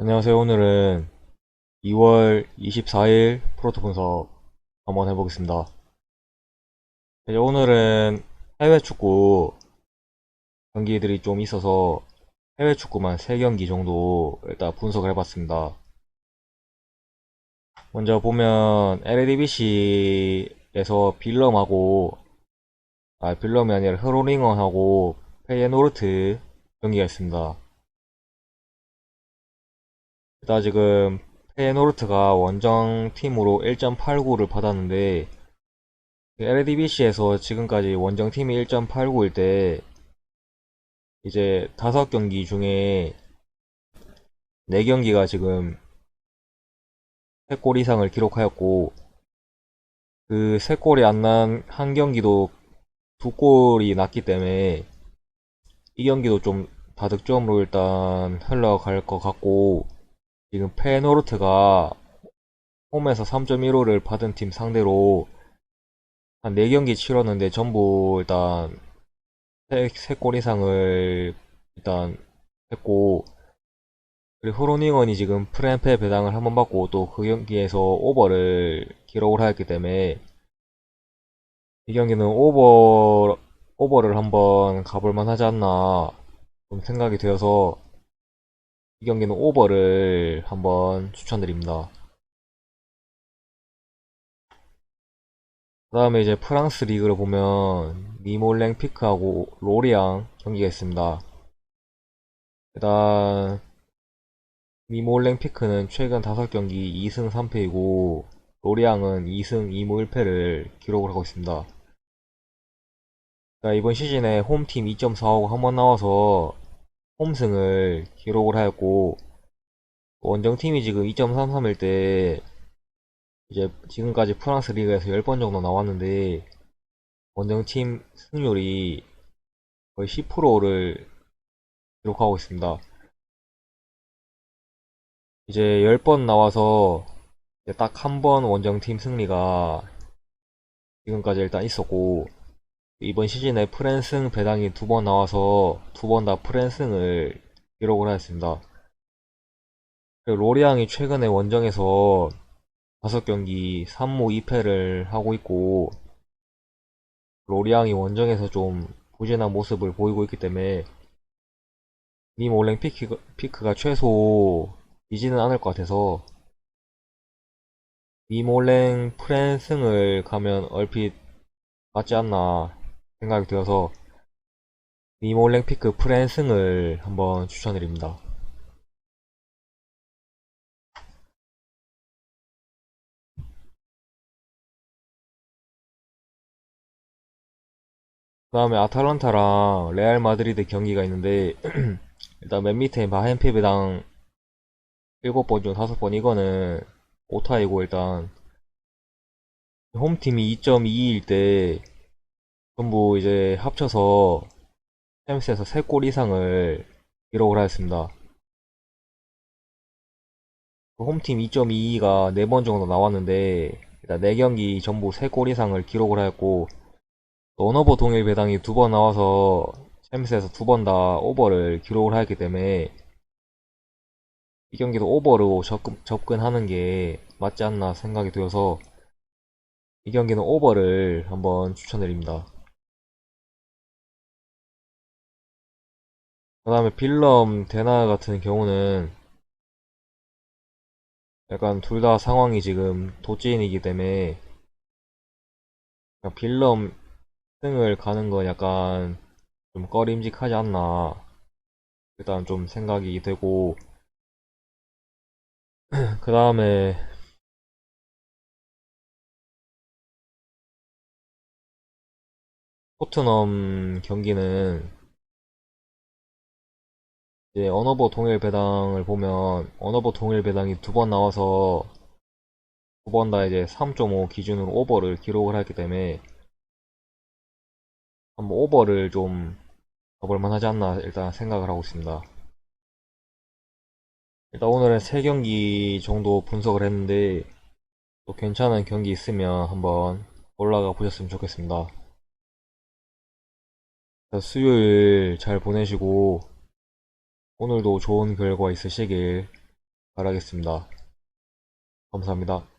안녕하세요. 오늘은 2월 24일 프로토 분석 한번 해보겠습니다. 이제 오늘은 해외 축구 경기들이 좀 있어서 해외 축구만 3경기 정도 일단 분석을 해봤습니다. 먼저 보면 LADBC에서 빌럼하고 아 빌럼이 아니라 흐로링언하고 페이에노르트 경기가 있습니다. 일단 지금 페노르트가 원정 팀으로 1.89를 받았는데 LADBC에서 지금까지 원정 팀이 1.89일 때 이제 5경기 중에 4경기가 지금 3골 이상을 기록하였고 그 3골이 안 난 한 경기도 2골이 났기 때문에 이 경기도 좀 다득점으로 일단 흘러갈 것 같고 지금 페노르트가 홈에서 3.15를 받은 팀 상대로 한 4경기 치렀는데 전부 일단 3골 이상을 일단 했고 그리고 후로닝언이 지금 프렌페 배당을 한 번 받고 또 그 경기에서 오버를 기록을 하였기 때문에 이 경기는 오버 오버를 한번 가볼 만하지 않나 좀 생각이 되어서 이 경기는 오버를 한번 추천드립니다. 그 다음에 이제 프랑스 리그를 보면 미몰랭 피크하고 로리앙 경기가 있습니다. 일단 미몰랭 피크는 최근 5경기 2승 3패이고 로리앙은 2승 2무 1패를 기록을 하고 있습니다. 그러니까 이번 시즌에 홈팀 2.45가 한 번 나와서 홈승을 기록을 하였고 원정팀이 지금 2.33일 때 이제 지금까지 프랑스 리그에서 10번 정도 나왔는데 원정팀 승률이 거의 10%를 기록하고 있습니다. 이제 10번 나와서 딱 한 번 원정팀 승리가 지금까지 일단 있었고 이번 시즌에 프랜승 배당이 두 번 나와서 두 번 다 프랜승을 기록을 하였습니다. 로리앙이 최근에 원정에서 5경기 3무 2패를 하고 있고 로리앙이 원정에서 좀 부진한 모습을 보이고 있기 때문에 님 올랭 피크가 피크가 최소 이지는 않을 것 같아서 니몰랭 프랜승을 가면 얼핏 맞지 않나 생각이 되어서 니몰랭피크 프랜승을 한번 추천드립니다. 그 다음에 아탈란타랑 레알 마드리드 경기가 있는데 일단 맨 밑에 배당 7번 중 5번 이거는 오타이고 일단 홈팀이 2.22일 때 전부 이제 합쳐서 챔스에서 3골 이상을 기록을 하였습니다. 그 홈팀 2.22가 4번 정도 나왔는데 일단 4경기 전부 3골 이상을 기록을 하였고 언어버 동일 배당이 두 번 나와서 챔스에서 두 번 다 오버를 기록을 하였기 때문에 이 경기도 오버로 접근, 접근하는 게 맞지 않나 생각이 되어서 이 경기는 오버를 한번 추천드립니다. 그 다음에 빌럼 데나 같은 경우는 약간 둘 다 상황이 지금 도찐이기 때문에 빌럼 승을 가는 건 약간 좀 꺼림직하지 않나 일단 좀 생각이 되고. 그 다음에 토트넘 경기는 이제 언어버 동일 배당을 보면 언어버 동일 배당이 두 번 나와서 두 번 다 이제 3.5 기준으로 오버를 기록을 했기 때문에 한번 오버를 좀 가볼 만 하지 않나 일단 생각을 하고 있습니다. 일단 오늘은 3경기 정도 분석을 했는데 또 괜찮은 경기 있으면 한번 올라가 보셨으면 좋겠습니다. 수요일 잘 보내시고 오늘도 좋은 결과 있으시길 바라겠습니다. 감사합니다.